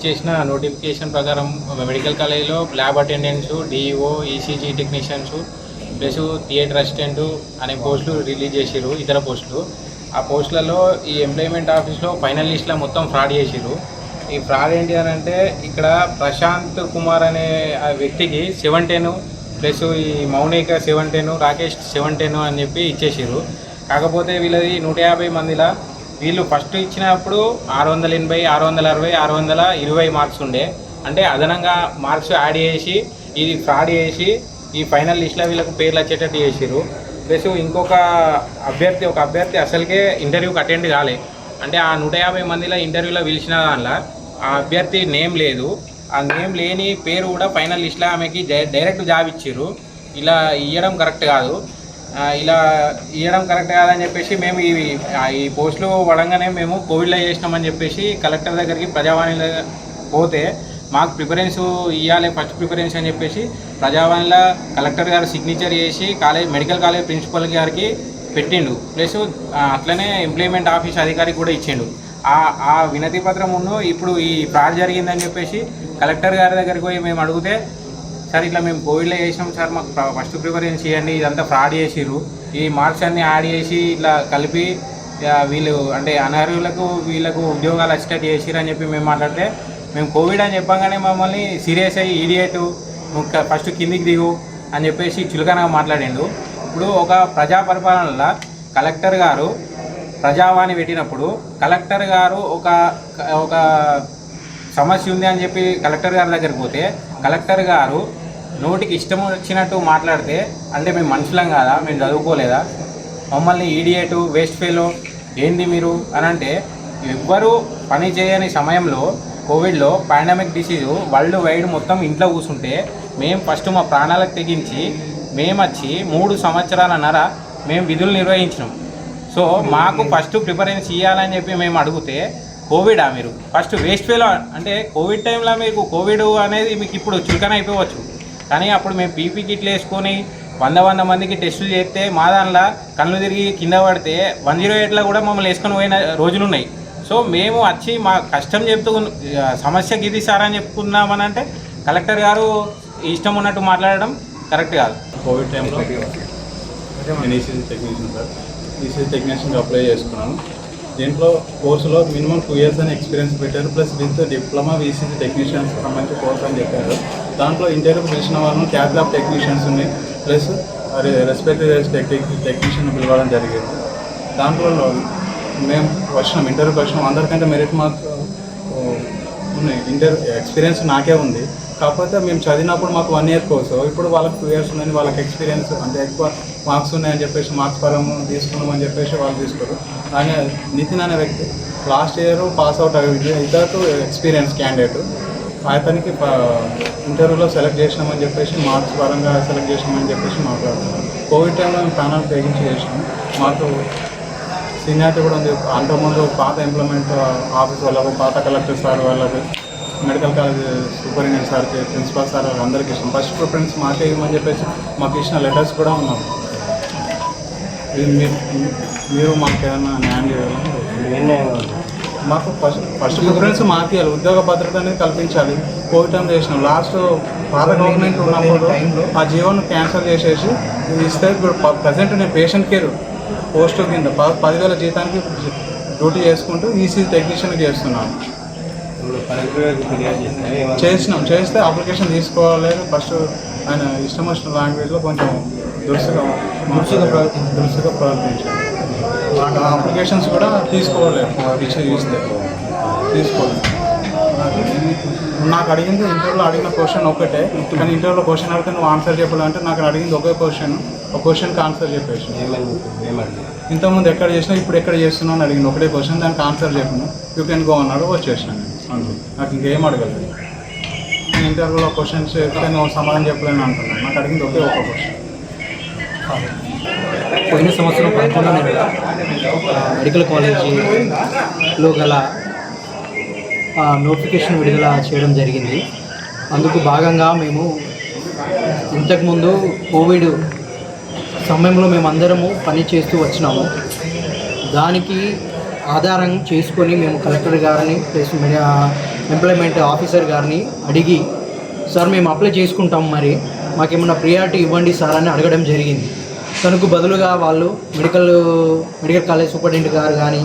ఇచ్చేసిన చేసిన నోటిఫికేషన్ ప్రకారం మెడికల్ కాలేజీలో lab attendants DEO ECG technicians plus theatre assistant అనే పోస్టులు రిలీజ్ చేసిరు ఇతర పోస్టులు ఆ పోస్టులలో ఈ ఎంప్లాయ్మెంట్ ఆఫీస్లో ఫైనల్ లిస్ట్లో మొత్తం ఫ్రాడ్ చేసిరు ఈ ఫ్రాడ్ ఏంటి అని అంటే ఇక్కడ ప్రశాంత్ కుమార్ అనే ఆ వ్యక్తికి సెవెన్ టెన్ ప్లస్ ఈ Mounika seven ten Rakesh seven ten అని చెప్పి ఇచ్చేసిర్రు. కాకపోతే వీళ్ళది నూట యాభై మందిలా వీళ్ళు ఫస్ట్ ఇచ్చినప్పుడు ఆరు వందల ఎనభై ఆరు వందల అరవై ఆరు వందల ఇరవై మార్క్స్ ఉండే. అంటే అదనంగా మార్క్స్ యాడ్ చేసి ఇది ఫ్రాడ్ చేసి ఈ ఫైనల్ లిస్ట్లో వీళ్ళకు పేర్లు వచ్చేటట్టు చేసిరు ప్లస్ ఇంకొక అభ్యర్థి ఒక అభ్యర్థి అసలుకే ఇంటర్వ్యూకి అటెండ్ కాలే. అంటే ఆ నూట యాభై మందిలో ఇంటర్వ్యూలో పిలిచిన దానిలో ఆ అభ్యర్థి నేమ్ లేదు. ఆ నేమ్ లేని పేరు కూడా ఫైనల్ లిస్ట్లో ఆమెకి డై- డైరెక్ట్ జాబ్ ఇచ్చారు ఇలా ఇవ్వడం కరెక్ట్ కాదు. ఇలా ఇవ్వడం కరెక్ట్ కాదని చెప్పేసి మేము ఈ ఈ పోస్టులు పడంగానే మేము కోవిడ్లో చేసినామని చెప్పేసి కలెక్టర్ దగ్గరికి ప్రజావాణిలో పోతే మాకు ప్రిఫరెన్స్ ఇవ్వాలి ఫస్ట్ ప్రిఫరెన్స్ అని చెప్పేసి ప్రజావాణిలో కలెక్టర్ గారు సిగ్నేచర్ చేసి కాలేజ్ మెడికల్ కాలేజ్ ప్రిన్సిపల్ గారికి పెట్టిండు. ప్లస్ అట్లనే ఎంప్లాయ్మెంట్ ఆఫీస్ అధికారికి కూడా ఇచ్చిండు. ఆ వినతి పత్రం ఉన్ను ఇప్పుడు ఈ ఫ్రాడ్ జరిగిందని చెప్పేసి కలెక్టర్ గారి దగ్గరికి పోయి మేము అడిగితే సార్ ఇట్లా మేము కోవిడ్లో చేసినాం సార్ మాకు ఫస్ట్ ప్రిఫరెన్స్ ఇవ్వండి ఇదంతా ఫ్రాడ్ చేసిర్రు. ఈ మార్క్స్ అన్ని యాడ్ చేసి ఇట్లా కలిపి వీళ్ళు అంటే అనర్హులకు వీళ్ళకు ఉద్యోగాలు వచ్చేటట్టు చేసిర్రు అని చెప్పి మేము మాట్లాడితే మేము కోవిడ్ అని చెప్పగానే మమ్మల్ని సీరియస్ అయ్యి ఈడియట్ నువ్వు ఫస్ట్ కిందికి దిగు అని చెప్పేసి చులకనగా మాట్లాడిండు. ఇప్పుడు ఒక ప్రజా పరిపాలనలో కలెక్టర్ గారు ప్రజావాణి పెట్టినప్పుడు కలెక్టర్ గారు ఒక ఒక సమస్య ఉంది అని చెప్పి కలెక్టర్ గారి దగ్గరికి పోతే కలెక్టర్ గారు నోటికి ఇష్టం వచ్చినట్టు మాట్లాడితే అంటే మేము మనుషులం కాదా? మేము చదువుకోలేదా? మమ్మల్ని ఈడియేటు వేస్ట్ ఫెలో ఏంది మీరు? అని అంటే ఎవ్వరూ పని చేయని సమయంలో కోవిడ్లో పాండమిక్ డిసీజ్ వరల్డ్ వైడ్ మొత్తం ఇంట్లో కూర్చుంటే మేము ఫస్ట్ మా ప్రాణాలకు తెగించి మేము వచ్చి మూడు సంవత్సరాలన్నర మేము విధులు నిర్వహించినాం. సో మాకు ఫస్ట్ ప్రిఫరెన్స్ ఇవ్వాలని చెప్పి మేము అడిగితే కోవిడా మీరు? ఫస్ట్ వేస్ట్ ఫెలో అంటే కోవిడ్ టైంలో మీకు కోవిడ్ అనేది మీకు ఇప్పుడు చులకన అయిపోవచ్చు. కానీ అప్పుడు మేము పీపీ కిట్లు వేసుకొని వంద వంద మందికి టెస్టులు చేస్తే మా దానిలో కళ్ళు తిరిగి కింద పడితే వన్ జీరో ఎయిట్లో కూడా మమ్మల్ని వేసుకొని పోయిన రోజులు ఉన్నాయి సో మేము వచ్చి మా కష్టం చెప్తూ సమస్య సమస్యకి ఇది సార్ అని చెప్పుకున్నామని అంటే కలెక్టర్ గారు ఇష్టం ఉన్నట్టు మాట్లాడడం కరెక్ట్ కాదు. కోవిడ్ టైంలో నేను ఈసీసీ టెక్నీషియన్ సార్ ఈసీసీ టెక్నీషియన్కి అప్లై చేసుకున్నాను. దీంట్లో కోర్సులో మినిమం టూ ఇయర్స్ అని ఎక్స్పీరియన్స్ పెట్టారు ప్లస్ దీంతో డిప్లొమా ఈసీసీ టెక్నీషియన్స్ సంబంధించి కోర్స్ అని చెప్పారు. దాంట్లో ఇంటర్వ్యూకి పిలిచిన వాళ్ళను క్యాబ్ ల్యాబ్ టెక్నీషియన్స్ ఉన్నాయి ప్లస్ రెస్పెక్టివ్ టెక్నిక్ టెక్నీషియన్ పిలవడం జరిగింది. దాంట్లో మేము వచ్చినాం ఇంటర్వ్యూకి వచ్చినాం. అందరికంటే మెరిట్ మార్క్ ఉన్నాయి. ఇంటర్ ఎక్స్పీరియన్స్ నాకే ఉంది. కాకపోతే మేము చదివినప్పుడు మాకు వన్ ఇయర్ కోర్సు ఇప్పుడు వాళ్ళకి టూ ఇయర్స్ ఉందని వాళ్ళకి ఎక్స్పీరియన్స్ అంటే ఎక్కువ మార్క్స్ ఉన్నాయని చెప్పేసి మార్క్స్ పరము తీసుకున్నామని చెప్పేసి వాళ్ళు తీసుకోరు. ఆయన నితిన్ అనే వ్యక్తి లాస్ట్ ఇయర్ పాస్ అవుట్ అయ్యింది ఇద్దరు ఎక్స్పీరియన్స్ క్యాండిడేట్ అతనికి ఇంటర్వ్యూలో సెలెక్ట్ చేసినామని చెప్పేసి మార్క్స్ పరంగా సెలెక్ట్ చేసినామని చెప్పేసి మాట్లాడుతున్నాం కోవిడ్ టైంలో మేము ప్యానల్ ఉపయోగించి చేసినాం. మాకు సీనియారిటీ కూడా ఉంది. అంతకుముందు పాత ఎంప్లాయ్మెంట్ ఆఫీస్ వాళ్ళకు పాత కలెక్టర్ సార్ వాళ్ళకు మెడికల్ కాలేజ్ సూపరింటెండెంట్ సార్కి ప్రిన్సిపల్ సార్ అందరికీ ఇష్టం. ఫస్ట్ ప్రిఫరెన్స్ మాకే ఇవ్వమని చెప్పేసి మాకు ఇచ్చిన లెటర్స్ కూడా ఉన్నాయి మీరు మాకు ఏమైనా న్యాయం చేయాలని మాకు ఫస్ట్ ఫస్ట్ ప్రిఫరెన్స్ మాకు ఇవ్వాలి ఉద్యోగ భద్రత అనేది కల్పించాలి. కోవిడ్ టైం చేసినాం. లాస్ట్ పాత గవర్నమెంట్ ఉన్నప్పుడు ఆ జీవోను క్యాన్సిల్ చేసేసి ఇస్తే ఇప్పుడు ప్రజెంట్ నేను పేషెంట్ కేర్ పోస్ట్ కింద పదివేల జీతానికి డ్యూటీ చేసుకుంటూ ఈసీ టెక్నీషియన్కి చేస్తున్నాను చేసినాం. చేస్తే అప్లికేషన్ తీసుకోలేదు ఫస్ట్ ఆయన ఇష్టం వచ్చిన లాంగ్వేజ్లో కొంచెం దురుసుగా దురుసుగా ఆ అప్లికేషన్స్ కూడా తీసుకోలేదు ఇచ్చి తీసుకోలేదు నాకు అడిగింది ఇంటర్వ్యూలో అడిగిన క్వశ్చన్ ఒకటే. కానీ ఇంటర్వ్యూలో క్వశ్చన్ అడిగితే నువ్వు ఆన్సర్ చెప్పాలంటే నాకు అడిగింది ఒకే క్వశ్చన్. ఒక క్వశ్చన్కి ఆన్సర్ చెప్పేసి. ఇంతకుముందు ఎక్కడ చేసినా ఇప్పుడు ఎక్కడ చేస్తున్నావు అని అడిగింది. ఒకటే క్వశ్చన్ దానికి ఆన్సర్ చెప్పిన. యూ కెన్ గో అన్నాడు వచ్చేసాను. అందులో అంతే. నాకు ఇంకేం అడగలేదు. నేను ఇంటర్వ్యూలో క్వశ్చన్స్ చెప్తే నువ్వు సమాధానం చెప్పలేను అంటున్నాను. నాకు అడిగింది ఒకే ఒక క్వశ్చన్. పోయిన సంవత్సరం పదకొండో నెల మెడికల్ కాలేజీలో గల నోటిఫికేషన్ విడుదల చేయడం జరిగింది. అందుకు భాగంగా మేము ఇంతకుముందు కోవిడ్ సమయంలో మేమందరము పని చేస్తూ వచ్చినాము. దానికి ఆధారం చేసుకొని మేము కలెక్టర్ గారిని ప్లస్ ఎంప్లాయ్మెంట్ ఆఫీసర్ గారిని అడిగి సార్ మేము అప్లై చేసుకుంటాం మరి మాకేమన్నా ప్రియారిటీ ఇవ్వండి సార్ అని అడగడం జరిగింది. తనకు బదులుగా వాళ్ళు మెడికల్ మెడికల్ కాలేజ్ సూపరింటెండెంట్ గారు కానీ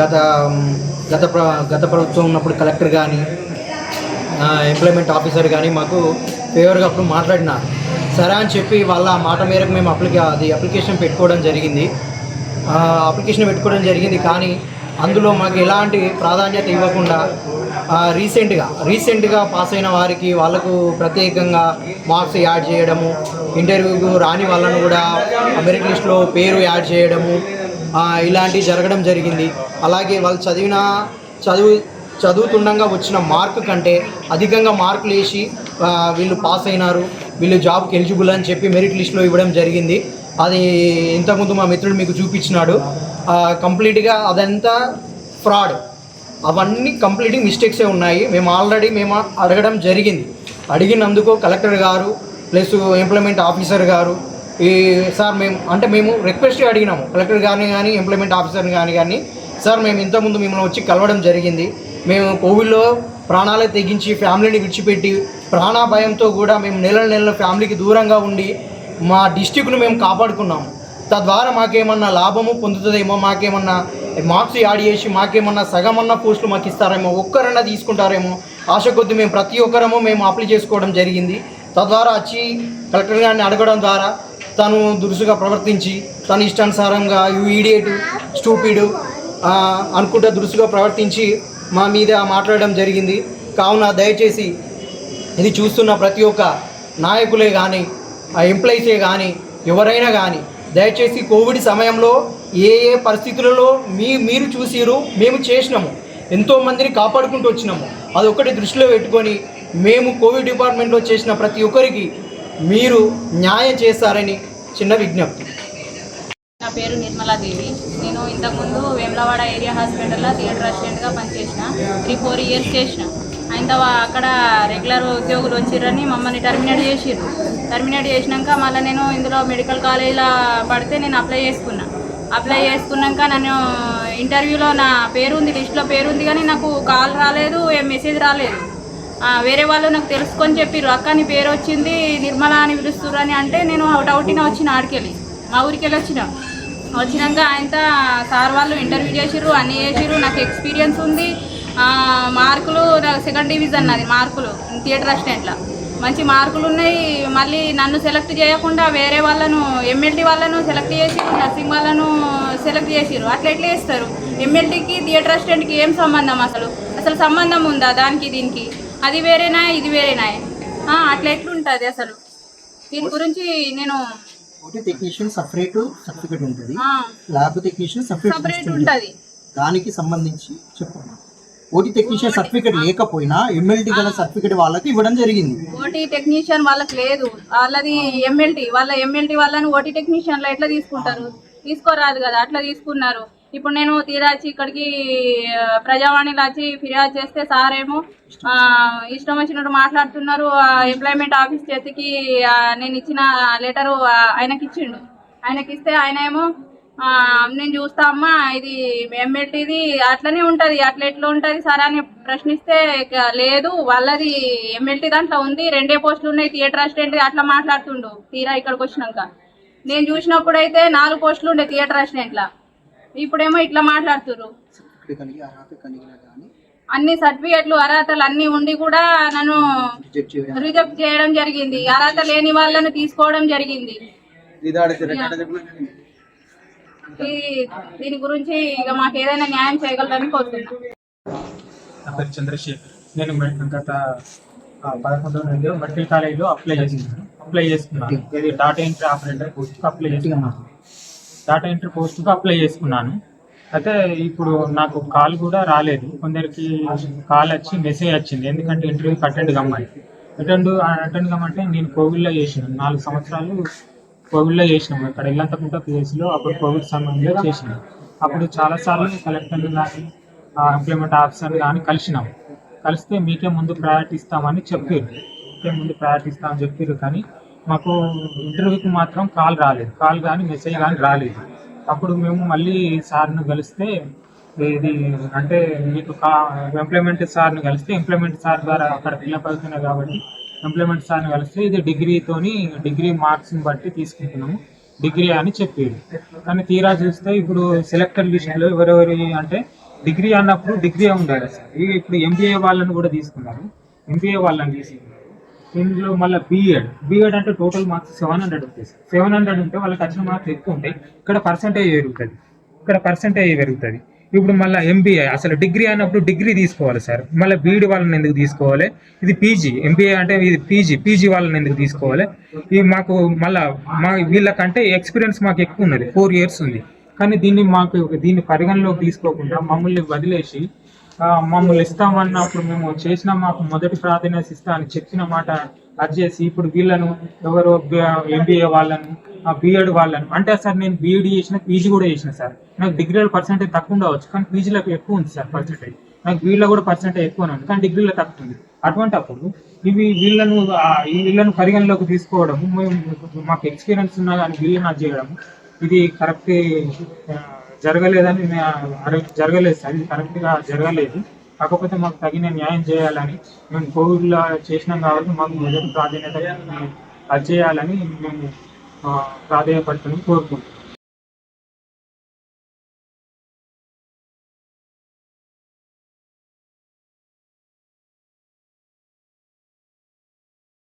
గత గత ప్ర గత ప్రభుత్వం ఉన్నప్పుడు కలెక్టర్ కానీ ఎంప్లాయ్మెంట్ ఆఫీసర్ కానీ మాకు ఫేవర్గా అప్పుడు మాట్లాడినారు సరే అని చెప్పి వాళ్ళ మాట మేరకు మేము అప్లికే అది అప్లికేషన్ పెట్టుకోవడం జరిగింది. అప్లికేషన్ పెట్టుకోవడం జరిగింది కానీ అందులో మాకు ఎలాంటి ప్రాధాన్యత ఇవ్వకుండా రీసెంట్గా రీసెంట్గా పాస్ అయిన వారికి వాళ్ళకు ప్రత్యేకంగా మార్క్స్ యాడ్ చేయడము ఇంటర్వ్యూకు రాని వాళ్ళను కూడా మెరిట్ లిస్ట్లో పేరు యాడ్ చేయడము ఇలాంటివి జరగడం జరిగింది. అలాగే వాళ్ళు చదివిన చదువు చదువుతుండగా వచ్చిన మార్కు కంటే అధికంగా మార్కులు వేసి వీళ్ళు పాస్ అయినారు. వీళ్ళు జాబ్కి ఎలిజిబుల్ అని చెప్పి మెరిట్ లిస్ట్లో ఇవ్వడం జరిగింది. అది ఇంతకుముందు మా మిత్రుడు మీకు చూపించినాడు. కంప్లీట్గా అదంతా ఫ్రాడ్ అవన్నీ కంప్లీట్గా మిస్టేక్సే ఉన్నాయి. మేము ఆల్రెడీ మేము అడగడం జరిగింది. అడిగినందుకు కలెక్టర్ గారు ప్లస్ ఎంప్లాయ్మెంట్ ఆఫీసర్ గారు ఈ సార్ మేము అంటే మేము రిక్వెస్ట్ అడిగినాము. కలెక్టర్ గారిని కానీ ఎంప్లాయ్మెంట్ ఆఫీసర్ని కానీ కానీ సార్ మేము ఇంతకుముందు మిమ్మల్ని వచ్చి కలవడం జరిగింది. మేము కోవిడ్లో ప్రాణాలే తెగించి ఫ్యామిలీని విడిచిపెట్టి ప్రాణాభయంతో కూడా మేము నెల నెలల ఫ్యామిలీకి దూరంగా ఉండి మా డిస్టిక్ను మేము కాపాడుకున్నాము. తద్వారా మాకేమన్నా లాభము పొందుతుందేమో మాకేమన్నా మార్క్స్ యాడ్ చేసి మాకేమన్నా సగమన్నా పోస్టులు మాకు ఇస్తారేమో ఒక్కరన్నా తీసుకుంటారేమో ఆశ కొద్ది మేము ప్రతి ఒక్కరము మేము అప్లై చేసుకోవడం జరిగింది. తద్వారా వచ్చి కలెక్టర్ గారిని అడగడం ద్వారా తను దురుసుగా ప్రవర్తించి తన ఇష్టానుసారంగా యూ ఈడియట్ స్టూపిడు అనుకుంటా దురుసుగా ప్రవర్తించి మా మీద మాట్లాడడం జరిగింది. కావున దయచేసి ఇది చూస్తున్న ప్రతి ఒక్క నాయకులే కానీ ఆ ఎంప్లాయీసే కానీ ఎవరైనా కానీ దయచేసి కోవిడ్ సమయంలో ఏ ఏ పరిస్థితులలో మీ మీరు చూసిరు మేము చేసినాము. ఎంతో మందిని కాపాడుకుంటూ వచ్చినాము. అది ఒకటి దృష్టిలో పెట్టుకొని మేము కోవిడ్ డిపార్ట్మెంట్లో చేసిన ప్రతి ఒక్కరికి మీరు న్యాయం చేస్తారని చిన్న విజ్ఞప్తి. నా పేరు నిర్మలాదేవి నేను ఇంతకుముందు వేములవాడ ఏరియా హాస్పిటల్లో థియేటర్ అసిస్టెంట్గా పనిచేసిన. త్రీ ఫోర్ ఇయర్స్ చేసిన. ఆయన అక్కడ రెగ్యులర్ ఉద్యోగులు వచ్చిర్రని మమ్మల్ని టర్మినేట్ చేసిర్రు. టర్మినేట్ చేసినాక మళ్ళీ నేను ఇందులో మెడికల్ కాలేజీలో పడితే నేను అప్లై చేసుకున్నా. అప్లై చేసుకున్నాక నన్ను ఇంటర్వ్యూలో నా పేరు ఉంది లిస్ట్లో పేరు ఉంది కానీ నాకు కాల్ రాలేదు ఏం మెసేజ్ రాలేదు. వేరే వాళ్ళు నాకు తెలుసుకొని చెప్పిర్రు అక్క నీ పేరు వచ్చింది నిర్మల అని పిలుస్తుర్రు అని అంటే నేను డౌట్గా వచ్చిన ఆడికెళ్ళి మా ఊరికి వెళ్ళి వచ్చిన. వచ్చినాక ఆయనతో సార్ వాళ్ళు ఇంటర్వ్యూ చేసిర్రు అన్నీ చేసిర్రు నాకు ఎక్స్పీరియన్స్ ఉంది. మార్కులు నాకు సెకండ్ డివిజన్ నాది మార్కులు థియేటర్ అసిస్టెంట్లో. మంచి మార్కులు ఉన్నాయి. మళ్ళీ నన్ను సెలెక్ట్ చేయకుండా వేరే వాళ్ళను ఎమ్మెల్టీ వాళ్ళను సెలెక్ట్ చేసిర్రు నర్సింగ్ వాళ్ళను సెలెక్ట్ చేసిర్రు. అట్లా ఎట్లా చేస్తారు? ఎమ్మెల్టీకి థియేటర్ అసిస్టెంట్కి ఏం సంబంధం అసలు? అసలు సంబంధం ఉందా దానికి దీనికి? అది వేరేనా ఇది వేరేనా? అట్లా ఎట్లుంటుంది అసలు? దీని గురించి నేను టెక్నీషియన్ సపరేట్ సర్టిఫికేట్ ఉంటుంది. ల్యాబ్ టెక్నీషియన్ సపరేట్ ఉంటుంది. దానికి సంబంధించి చెప్పండి. ఓటీ టెక్నీషియన్ సర్టిఫికేట్ లేకపోయినా ఎమ్మెల్టీ గల సర్టిఫికేట్ వాళ్ళకి ఇవ్వడం జరిగింది. ఓటీ టెక్నీషియన్ వాళ్ళకి లేదు. వాళ్ళది ఎమ్మెల్టీ వాళ్ళ ఎమ్మెల్టీ వాళ్ళని ఓటీ టెక్నీషియన్లో ఎట్లా తీసుకుంటారు? తీసుకోరాదు కదా అట్లా తీసుకున్నారు. ఇప్పుడు నేను తీరాచి ఇక్కడికి ప్రజావాణిలో వచ్చి ఫిర్యాదు చేస్తే సార్ ఏమో ఇష్టం వచ్చినట్టు మాట్లాడుతున్నారు. ఎంప్లాయ్మెంట్ ఆఫీస్ చేతికి నేను ఇచ్చిన లెటరు ఆయనకి ఇచ్చిండు ఆయనకి ఇస్తే ఆయన ఏమో నేను చూస్తా అమ్మా ఇది ఎమ్మెల్టీది అట్లనే ఉంటుంది అట్లా ఎట్లా ఉంటుంది సార్ అని ప్రశ్నిస్తే లేదు వాళ్ళది ఎమ్మెల్టీ దాంట్లో ఉంది రెండే పోస్టులు ఉన్నాయి థియేటర్ అసిస్టెంట్ అట్లా మాట్లాడుతుండు తీరా ఇక్కడికి వచ్చినాక. నేను చూసినప్పుడు అయితే నాలుగు పోస్టులు ఉండే థియేటర్ అసిస్టెంట్లా. ఇప్పుడేమో ఇట్లా కానీ అన్ని సర్టిఫికేట్లు అర్హతలు అన్ని ఉండి కూడా నన్ను రిజెక్ట్ చేయడం. జరిగింది. అర్హత లేని వాళ్ళను తీసుకోవడం జరిగింది. ఈ దీని గురించి ఇక మాకు ఏదైనా న్యాయం చేయగలరని కోరుతున్నాను నా పేరు చంద్రశేఖర్. నేను గత పదకొండు నుండి మెడికల్ కాలేజీలో అప్లై చేసినాను అప్లై చేసుకున్నాను. ఇది డాటా ఎంట్రీ ఆపరేటర్ పోస్ట్కి అప్లై చేసుకున్నాను. డాటా ఎంట్రీ పోస్ట్కి అప్లై చేసుకున్నాను. అయితే ఇప్పుడు నాకు కాల్ కూడా రాలేదు. కొందరికి కాల్ వచ్చి మెసేజ్ వచ్చింది. ఎందుకంటే ఇంటర్వ్యూకి అటెండ్ కమ్మని అటెండ్ అటెండ్ కమ్మంటే నేను కోవిడ్లో చేసినాను నాలుగు సంవత్సరాలు కోవిడ్లో చేసినాం. ఇక్కడ ఇల్లంతకుంట పిఎస్లో అప్పుడు కోవిడ్ సమయంలో చేసినాం. అప్పుడు చాలాసార్లు కలెక్టర్ కానీ ఎంప్లాయ్మెంట్ ఆఫీసర్ కానీ కలిసినాం. కలిస్తే మీకే ముందు ప్రయారిటీ ఇస్తామని చెప్పారు మీకే ముందు ప్రయారిటీ ఇస్తామని చెప్పారు కానీ మాకు ఇంటర్వ్యూకి మాత్రం కాల్ రాలేదు. కాల్ కానీ మెసేజ్ కానీ రాలేదు. అప్పుడు మేము మళ్ళీ సార్ను కలిస్తే ఇది అంటే మీకు కా ఎంప్లాయ్మెంట్ సార్ని కలిస్తే ఎంప్లాయ్మెంట్ సార్ ద్వారా అక్కడ ఫిల్అప్ అవుతున్నాయి కాబట్టి ఎంప్లాయ్మెంట్ అని కలిస్తే ఇది డిగ్రీతోని డిగ్రీ మార్క్స్ని బట్టి తీసుకుంటున్నాము. డిగ్రీ అని చెప్పారు కానీ తీరా చూస్తే ఇప్పుడు సెలెక్టర్ లిస్టులో ఎవరెవరి అంటే డిగ్రీ అన్నప్పుడు డిగ్రీ ఉండాలి సార్. ఇప్పుడు ఎంబీఏ వాళ్ళని కూడా తీసుకున్నారు. ఎంబీఏ వాళ్ళని తీసుకున్నారు. ఇందులో మళ్ళీ బీఎడ్ బీఎడ్ అంటే టోటల్ మార్క్స్ సెవెన్ హండ్రెడ్ ఉంటాయి సార్ సెవెన్ హండ్రెడ్ ఉంటే వాళ్ళకి వచ్చిన మార్క్స్ ఎక్కువ ఉంటాయి. ఇక్కడ పర్సంటేజ్ పెరుగుతుంది. ఇక్కడ పర్సంటేజ్ పెరుగుతుంది. ఇప్పుడు మళ్ళీ ఎంబీఏ అసలు డిగ్రీ అన్నప్పుడు డిగ్రీ తీసుకోవాలి సార్. మళ్ళీ బీఈడి వాళ్ళని ఎందుకు తీసుకోవాలి? ఇది పీజీ ఎంబీఏ అంటే ఇది పీజీ పీజీ వాళ్ళని ఎందుకు తీసుకోవాలి? ఇది మాకు మళ్ళీ మా వీళ్ళకంటే ఎక్స్పీరియన్స్ మాకు ఎక్కువ ఉన్నది ఫోర్ ఇయర్స్ ఉంది. కానీ దీన్ని మాకు దీన్ని పరిగణలోకి తీసుకోకుండా మమ్మల్ని వదిలేసి మమ్మల్ని ఇస్తామన్నప్పుడు మేము చేసిన మాకు మొదటి ప్రాధాన్యత ఇస్తా అని చెప్పిన మాట అది చేసి ఇప్పుడు వీళ్ళను ఎవరో ఎంబీఏ వాళ్ళను బీఎడ్ వాళ్ళను. అంటే సార్ నేను బీఈడి చేసిన పీజీ కూడా చేసిన సార్. నాకు డిగ్రీలో పర్సెంటేజ్ తక్కువ ఉండవచ్చు కానీ పీజీలో ఎక్కువ ఉంది సార్ పర్సెంటేజ్ నాకు వీళ్ళలో కూడా పర్సెంటేజ్ ఎక్కువ ఉంది కానీ డిగ్రీలో తక్కువ ఉంది. అటువంటి అప్పుడు ఇవి వీళ్ళను ఈ వీళ్ళను పరిగణలోకి తీసుకోవడం మేము మాకు ఎక్స్పీరియన్స్ ఉన్నా కానీ వీళ్ళని అది చేయడం ఇది కరెక్ట్ జరగలేదని జరగలేదు సార్ ఇది కరెక్ట్గా జరగలేదు. కాకపోతే మాకు తగిన న్యాయం చేయాలని మేము కోవిడ్లో చేసినాం కాబట్టి మాకు మొదటి ప్రాధాన్యత అది చేయాలని మేము ఆ, ప్రాధాన్యపడుతున్నాం కోరుకుంటున్నాం.